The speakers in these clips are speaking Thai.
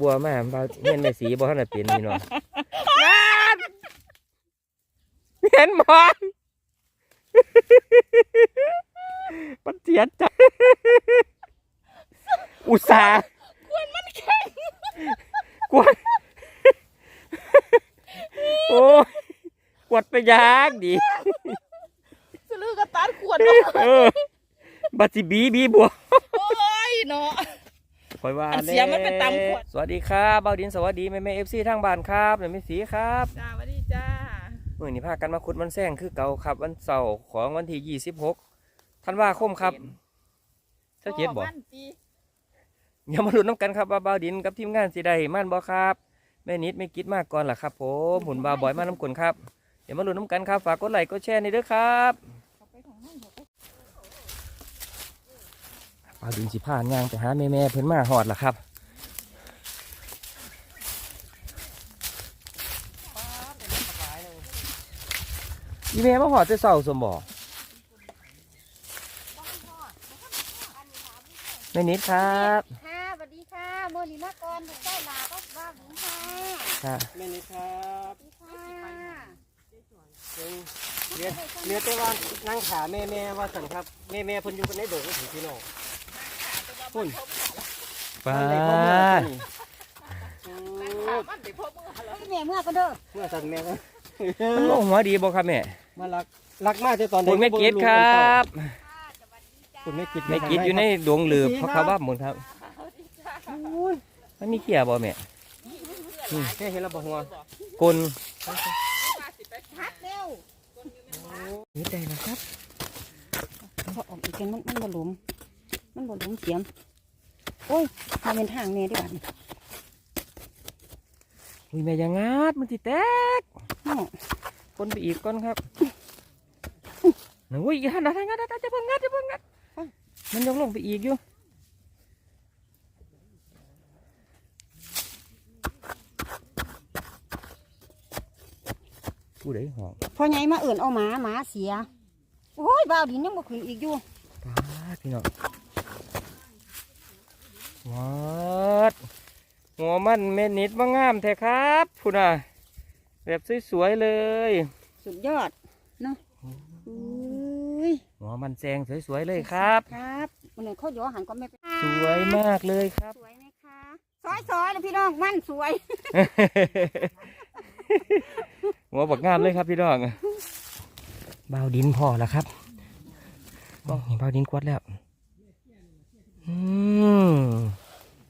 บัวมาบ่าวเห็นแม่สีบ่ทันได้เป็นพี่น้องเห็นบ่มันเสียใจอุตส่าห์กวนมันแข็งกวนโอ้ยกวดไปยากดีสลือกระตัดขวดเนาะเออบัตสิบีบีบัวโอ้ยเนาะ คอยว่าอันเสียมันไปตำขวด สวัสดีครับเบาดินสวัสดีแม่แม่เอฟซีทางบ้านครับแม่แม่สีครับจ้าสวัสดีจ้ามื่อนี้พากันมาขุดมันแซงคือเก่าครับวันเสาร์ของวันที่ยี่สิบหกธันวาคมครับเจ้าเจ็ดบอกมันจีอย่ามาลุ้นน้ำกันครับว่าเบาดินกับทีมงานสิได้มั่นบ่ครับ แม่นิดไม่คิดมากก่อนล่ะครับผมหุ่นบาวบอยมาน้ำกลนครับเดี๋ยวมาลุ้นน้ำกันครับฝากกดไลค์กดแชร์ในเด้อครับ บาวดินสิพานย่างไปหาแม่แม่ๆเพิ่นมาหอดล่ะครับอีเมลมาหอดจะเศร้าสมบ่แม่นิดครับค่ะสวัสดีค่ะโมนิมากรถูกได้ลาก็ว่าหนูค่ะค่ะแม่นี่ครับสวัสดีค่ะเรียนเรียนแต่ว่านั่งขาแม่แม่ว่าสันครับแม่แม่เพิ่นอยู่กันในโดงถึงพี่น้อง พุ่นป้าบ้นใดพ่อเมื่อดนี่อืมมันไปพบมือแล้วพี่แม่เมื่อก็เด้อเมื่อสันแม่ก็มันลงหัวดีบ่ครับแม่มารักรักมากแต่ตอนคุณแม่กิดครับคุณแม่กิดแม่กิดอยู่ในดวงหลืบเพราะเขาว่าหมุนครับมันมีเขียบ่แม่แค่เห็นแล้วบอกหัวกลฮัดเร็วนี่ได้นะครับพอออกอีกกันมันมันบ่หลุม มันบ่หลุมเสียม โอ้ยมาเป็นทางแม่ดีกว่านี่อุ้ยแม่อยังงัดมันสิแตกเนาะคนไปอีกก่อนครับอุ้ยอย่าหันหันงัดจะเพิ่งงัดจะเพิ่งงัดมันยังลงไปอีกอยู่ผู้ใดหอมพอไงมาเอื่นเอาหมาหมาเสีย โอ้ยบ่าวดินยังบ่ขึ้นอีกอยู่ปาดพี่น้อง วัดหัวมันเม็ดนิดว่างามแท้ครับพูดน่ะแบบสวยๆเลย สุดยอดเนาะอุ้ยหัวมันแซงสวยๆเลยครับ ครับมันเนี่ยเขาย่อหันก็ไม่เป็นสวยมากเลยครับ สวยไหมคะซอยซอยนะพี่น้องมันสวย หัวบักงามเลยครับพี่น้องเบาวดินพอแล้วครับบ้องนี่เบาวดินกวดแล้ว อืม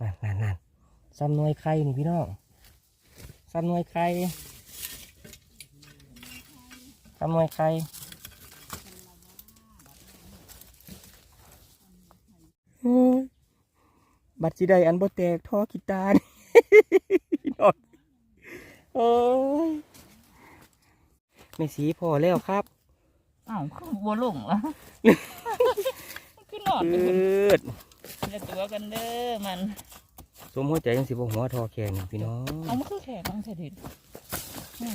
นั่นนั่นนั่นซ้ำหน่วยไข่นี่พี่น้องซ้ำหน่วยไข่ซ้ำหน่วยไข่โอ้ยบัตรสิได้อันบ่แตกท่อกีตาร์นี่พี่น้องโอ้ยไม่สีพอแล้วครับอ้าวคือบัวลงแล้ว คือนอนอืเป็นคนดตัวกันเด้อมันสมหัวใจยังสิบหัวทอแข็งนี่พี่น้องเอามันคือแข็งมันเสด็จ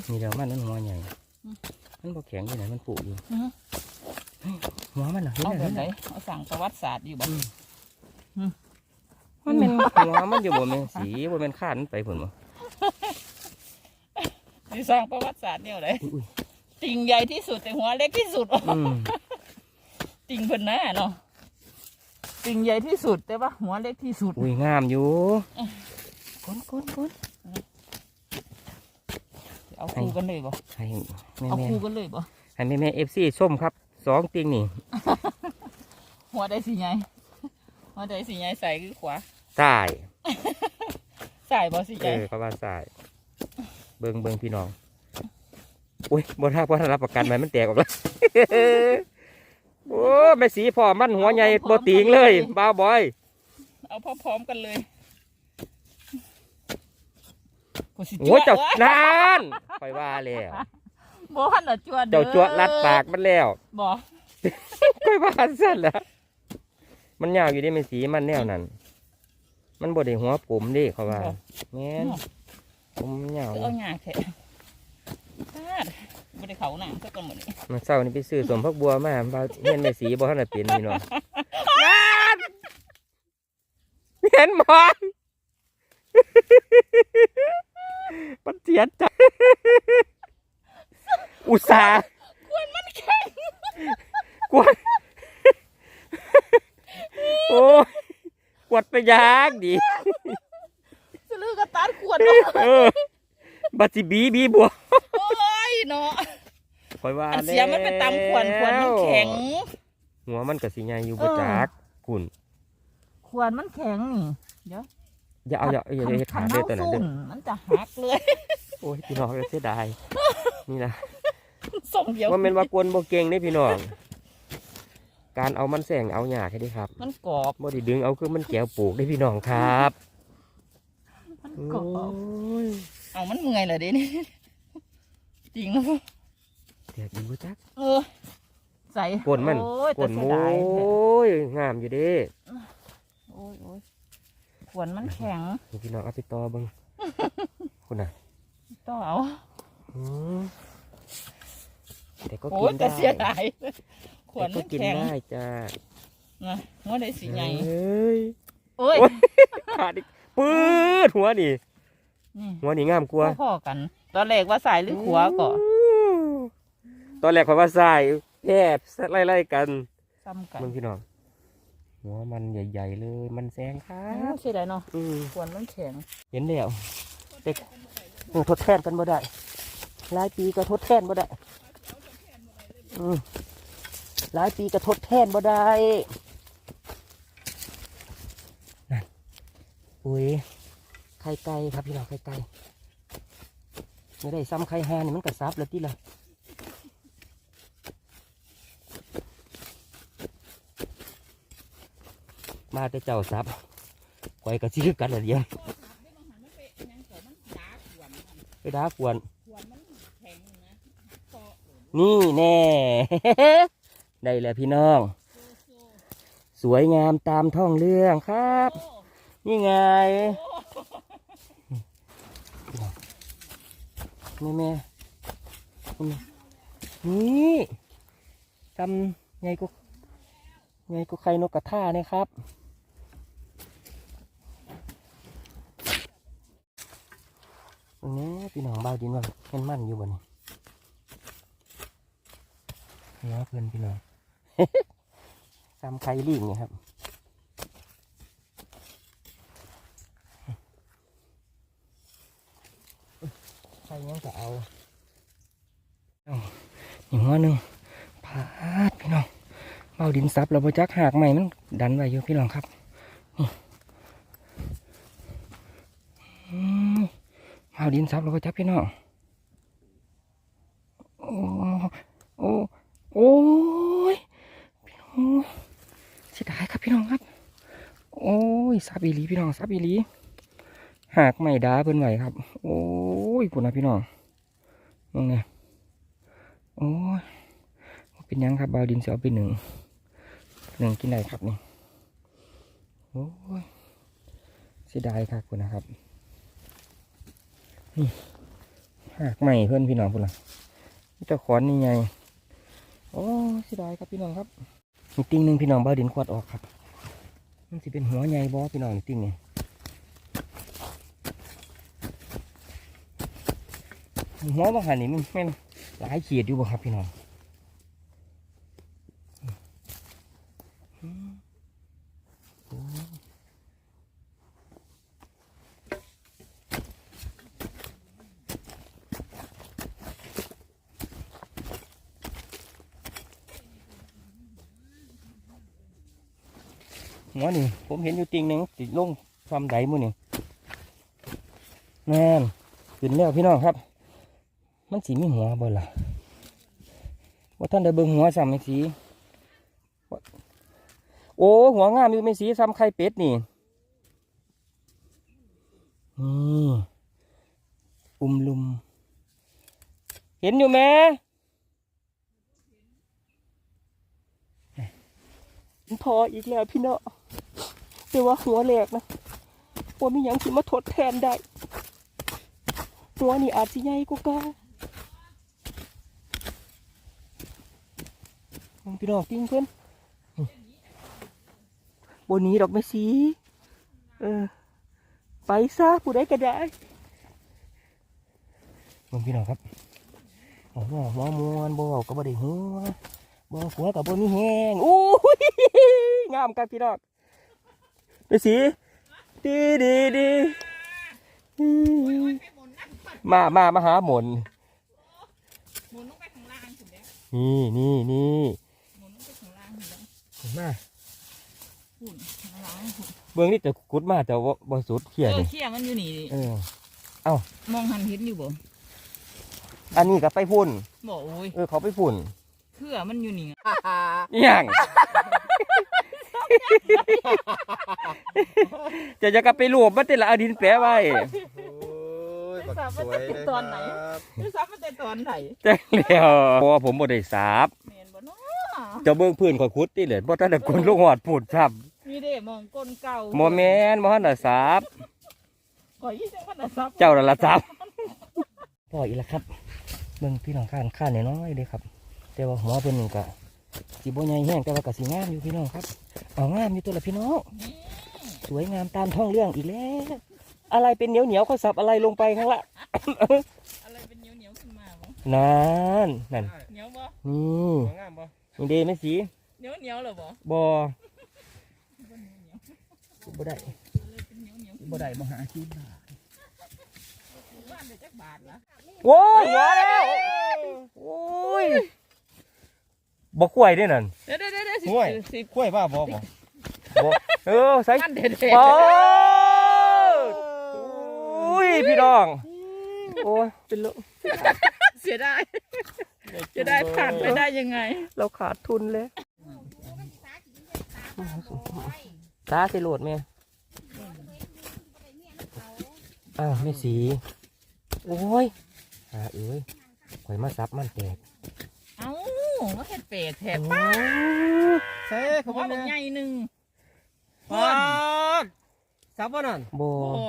นี่เดี๋ยวมันนั่นหัวใหญ่ มันบ่แข็งที่ไหนมันปุอยู่หัวมันเหรอเห็นเอาไหมแบบไหนเอาสั่งประวัติศาสตร์อยู่บ่มันเป็นหัวมันอยู่บนเป็นสีบนเป็นข้านมันไปผลมั้สิสร้างประวัติศาสตร์เนี่ยเลยอุ้ยติ่งใหญ่ที่สุดแต่หัวเล็กที่สุดอืมติ่งเพิ่นหน้าเนาะ ติ่งใหญ่ที่สุดแต่ว่าหัวเล็กที่สุดอุ้ยงามอยู่ก้นก้นก้นเอาคู่กันเลยบ่ให้แม่เอาแม่คู่กันเลยบ่ให้แม่แม่เอฟซีส้มครับสองติงนี่ หัวได้สีใหญ่หัวได้สีใหญ่ใส่คือขวาสายใส่บ่สีใหเอญ่อเขาว่าสายเบิงเบิงพี่น้องอุ้ยบ่ท่าบ่ท่ารับประกันไหมมันแตกออกแล้ว โอ้แม่สีพ่อมันหัวใหญ่บ่ติงเลยบ้าวบอย เอาพร้อมๆกันเลยผู้สิโอ้ยเจ้าจ้วะนานคอยว่าแล้วบ่ฮันน่ะจวนด้เจ้าอจวดรัดปากมันแล้วบ่คอยว่าสั่นละมันยาวอยู่ได้ไม่สีมันแนวนั้น มันบ่ได้หัวผมเดิเขาว่าแม่นผมมันยาวคืออยู่เอาหยาแท้ พลาดบ่ได้เขาหนังสักคนหมดนี่มันเศร้านี่ไปซื้อสมพักบัวมาบ่าวเห็นไม่สีบ่ทันได้เป็นพี่น้องเห็นบ่สียใจอุตส่าห์ควรมันแข็งกวดโอ้ยกวดไปยากดีสลือกระตัดขวดเนาะเออบัตสิบีบีบัวโอ้ย เนาะคอยว่าอันเสียมันไปตำขวดขวดมันแข็ง หัวมันกับสีใหญ่อยู่เอบ่อจักกุ่นขวดมันแข็งนี่ เดี๋ยวอย่าเอาอย่าอย่าอย่าเฮ็ดขาคันเด้อเฮาตัวนั้นสุ่เด้อนมันจะหักเลย โอ้ยพี่น้องก็เสียดายนี่นะส่งเดียวว่าแม่นว่ากวนบ่เก่งเด้พี่น้องการเอามันแสงเอาหยากให้เด้ครับ มันกรอบบ่ได้ดึงเอาคือมันแก้วปลูกได้พี่น้องครับ มันกรอบโอ้ยเอามันเมื่อยเลยเดินี่ จริงแล้วแตกดีบ่จักเออ ใส่กวนมันโอ้ยกแต่วนเสีโมยดายแท้ยงามอยู่เด้โอ้ยโอ้ยขวดมันแข็งนี่พี่น้องเอาไปต่อเบิ่งคุณน่ะต้องเอาอืมแต่ก็โอ้กิยนแต่ได้เสียดายขวแต่ดก็มันกินแข็งได้จ้านะหัวได้สีใหญ่เฮ้ย โอ้ยโอ้ยขาดอีกปื๊ดหัวนี่ นี่หัวนี่งามกว่าพ่อๆกัน ตอนแรกว่าสายหรือขวาก่อนตอนแรกข่อยว่าทรายแยบไล่ๆกันซ้ำกันมึงพี่น้องหัวมันใหญ่ ๆ เลย มันแซงครัอ้าวบเสียดายเนาะอืมขวดมันแข็ง เห็นแล้วเด็กโอ้ทดแทนกันบ่ได้หลายปีก็ทดแทนบ่ได้อืมหลายปีก็ทดแทนบ่ได้นั่นอุ้ยไข่ไก่ครับพี่น้องไข่ไก่ ไม่ได้ซ้ำไข่ห่านี่มันกระซับแล้วที่ละมาแต่เจ้าซับไข่กระชื้อกันละเดียวไปด่าขวนนี่แน่ ได้แล้วพี่น้อง สวยงามตามท้องเรื่องครับ นี่ไง แม่แม่นี่ทำไงก็ไงก็ไข่นกกระทาเนี่ยครับตรงนี้พี่น้องเบาวดินว่าเห็นมั่นอยู่บ่นี่เนื้อเพื่อนพี่น้องซ้ำไข่ลิงเนี่ยครับ ใครยังจะเอาอาอีกหัวหนึ่งพาดพี่น้องเบาดินซับเราไปจักหากใหม่มันดันไว้อยู่พี่น้องครับนี่เอาดินซับแล้วก็จับพี่น้องโอ้โอ้โอ้ยพี่น้องเสียดายครับพี่น้องครับ โอ้ยซับอีลีพี่น้องซับอีลีหากไม่ดาเพิ่นไหวครับ โอ้ ยปุ่นนะพี่น้องมองไงโอ้ยเป็นยังครับบาวดินเสียไปหนึ่งหนึ่งกินได้ครับนี่โอ้ยเสียดายครับคุณนะครับนี่หากใหม่เพื่อนพี่น้องพุ่นละมีแต่ขอนนี่ไงโอ้เสียดายครับพี่น้องครับมีติ่งหนึ่งพี่น้องบาดินขวดออกครับ มันสิเป็นหัวใหญ่บอพี่น้องนี่ติ่งนี่ หัวบางหันนี่มันแม่นหลายขีดอยู่บ่ครับพี่น้องอืมโอ้หัวนี่ผมเห็นอยู่ติงหนึ่งติดลงความใดมือนี่แน่นขึ้นแล้วพี่น้องครับ มันสีมีหัวบ่ล่ะว่าท่านได้เบิ่งหัวซ้ำไหมสีโอ้ หัวงามอยู่ไหม่สีซ้ำไข่เป็ดนี่นี่อุ้มลุม เห็นอยู่ไหมพออีกแล้วพี่เนาะแต่ว่าหัวแหลกนะว่ามียังสิมาทดแทนได้หัวนี่อาจสิใหญ่กว่าเก่าลอง พี่น้องติ้งเพื่อนบนนี้ดอกไม้สีเออไปซะผู้ใดก็ได้มึงพี่น้องครับโอ้โหมอมวนบ่เว้าก็บ่ได้หัวบ่หัวกับบ่มีแห้งอู้ยงามครับพี่น้องไปสีดีดีดีมามามาหาหมุนลงไปข้างล่นี่นี่ มาหุ่นข้างล่างหุ่นเบื้องนี้จะกุดมาแต่ว่าบ่สุดเขียเออนี่เขี้ยมันอยู่นี่เออ มองหันเห็นอยู่บ่อันนี้ก็ไปฝุ่น บ่โอ้ยเออเขาไปฝุ่นเพื่อมันอยู่นี่อหย่างจะจะกลับไปรวบมันแต่ละเอาดินแปะไว้ โอ้ยบักสวยเลยครับนี่ซับมันแต่ตอนไหนจังแล้วเพราะว่าผมบ่ได้สาบเมนบ่ เนาะเจะเบิ่งพื้นข่อยขุดติเลยบ่ทันได้กลนลูกหอดพูดครับมีเด้มองก้นเก่าบ่แม่นบ่ทันได้สาบข่อยยี่จังพันน่ะซับเจ้านั่นล่ะสาบพ่ออีกแล้วครับ เบิ่งพี่น้องข้านข้านน้อยๆเด้ครับ แต่ว่าหัวเพิ่นนี่ก็สิบ่ใหญ่แห้งแต่ว่าก็สิงามอยู่พี่น้องครับ เอางามอยู่ตัวละพี่น้อง สวยงามตามท้องเรื่องอีกแล้ว อะไรเป็นเหนียวเหนียวๆเขาสับอะไรลงไปข้างละอะไรเป็นเหนียวเหนียวๆขึ้นมาบ่นั่นนั่นเหนียวบ่นี่สวยงามปะ นี่เดไหมสีเหนียวเหนียวๆเหรอบ่บอบ่เหนียวเหนียวบ่ได้เลยเป็นเหนียวเหนียวบ่ได้บ่หาชีพบ้านได้จักบาทละโว้ยหัวแล้วโอ้ยบ่กล้วยด้วยนั่นเดี๋ยวเดี๋ยวเดี๋ยวสิห้วยสิกล้วยบ้าบอบ่บ่เออใส่มันเด็ดเด็ดโอ้อุ้ยพี่น้องโอ้ยเป็นโล เสียดายจะได้ผ่านไปได้ยังไง เราขาดทุนเลยตาสิโหลดแม่อ้าวไม่สี โอ้ยหาเอ้ยข่อยมาซับมันแตกเอ้าว่าเห็ดเป็ดแถบโอ้ยใช่ผเขามว่าว่าเนี่มันยใหญ่หนึ่งปาด สับว่านั่นโบโอ้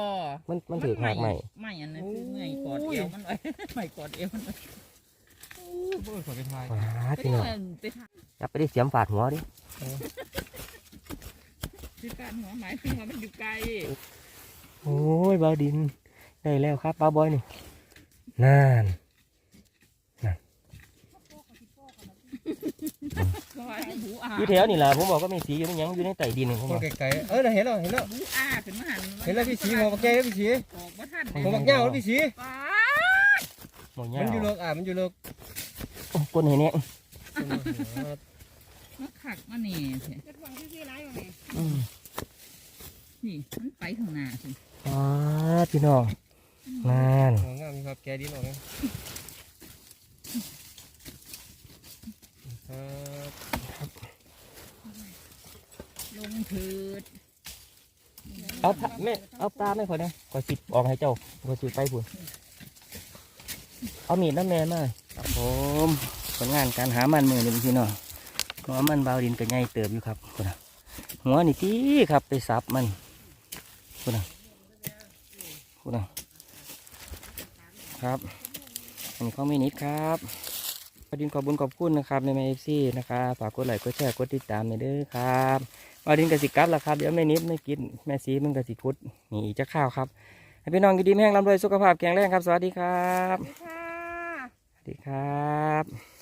มันมันถือหักใหม่ไม่อันนั้นคือไม่กอดเอวมันไว้ไม่กอดเอวมันไว้เบิ่งขอไปทายว้าไปพี่ดูน้องไปทานจับไปได้เสียมฝาดหัวดิที่การหัวหมายถึงว่ามันอยู่ไกลโอ้ยบาวดินได้แล้วครับบ้าวบอยนี่นั่น อยหูอาอยู่แถวนี่แหละผมบอกก็มีสีอยู่ในหยังอยู่ในไต่ดินนี่ผมตัวบอกไกลๆเออน่ะเห็นแล้วเห็นแล้วหูอาขึ้นมาหันเห็นแล้วพี่สีหัวบักแก่แล้วพี่สีออกมาทันหัวบักเหย้าแล้วพี่สีป้าหมดมัยานอยู่วเลิกอะมันอยู่เลิกโอ้ก้นเห็นเนี่ยมาขักมานี่เถอะอืมนี่มันไปข้างหน้าสิว้าพี่น้องนั่นหัวงามครับแกดินออกนะครับ ลงถืดเอาผ้าแม่เอาปลาไม่พอนะขอสิบออกให้เจ้าขอสิบไปพุ่นเอามีดน้ำแม่มาครับผมผลงานการหามันมือนี่พี่น้องหัวมันบาวดินก็ใหญ่เติบอยู่ครับพุ่นน่ะหัวนี่ตีครับไปสับมันพุ่นน่ะพุ่นน่ะครับ อันนี้ของมินิดครับบาวดินขอบคุญขอบคุณนะครับในแม่เอฟซีนะครับฝากกดไลค์กดแชร์กดติดตามในอยเด้อครับ มาดินกสิกลับแล้วครับ เดี๋ยวแม่นิดไม่กินแม่สีมันกสิคุดนี่อีกจะข้าวครับให้พี่น้องกินดีแห้งร่ำรวยสุขภาพแข็งแรงครับ สวัสดีครับค่ะ สวัสดีครับ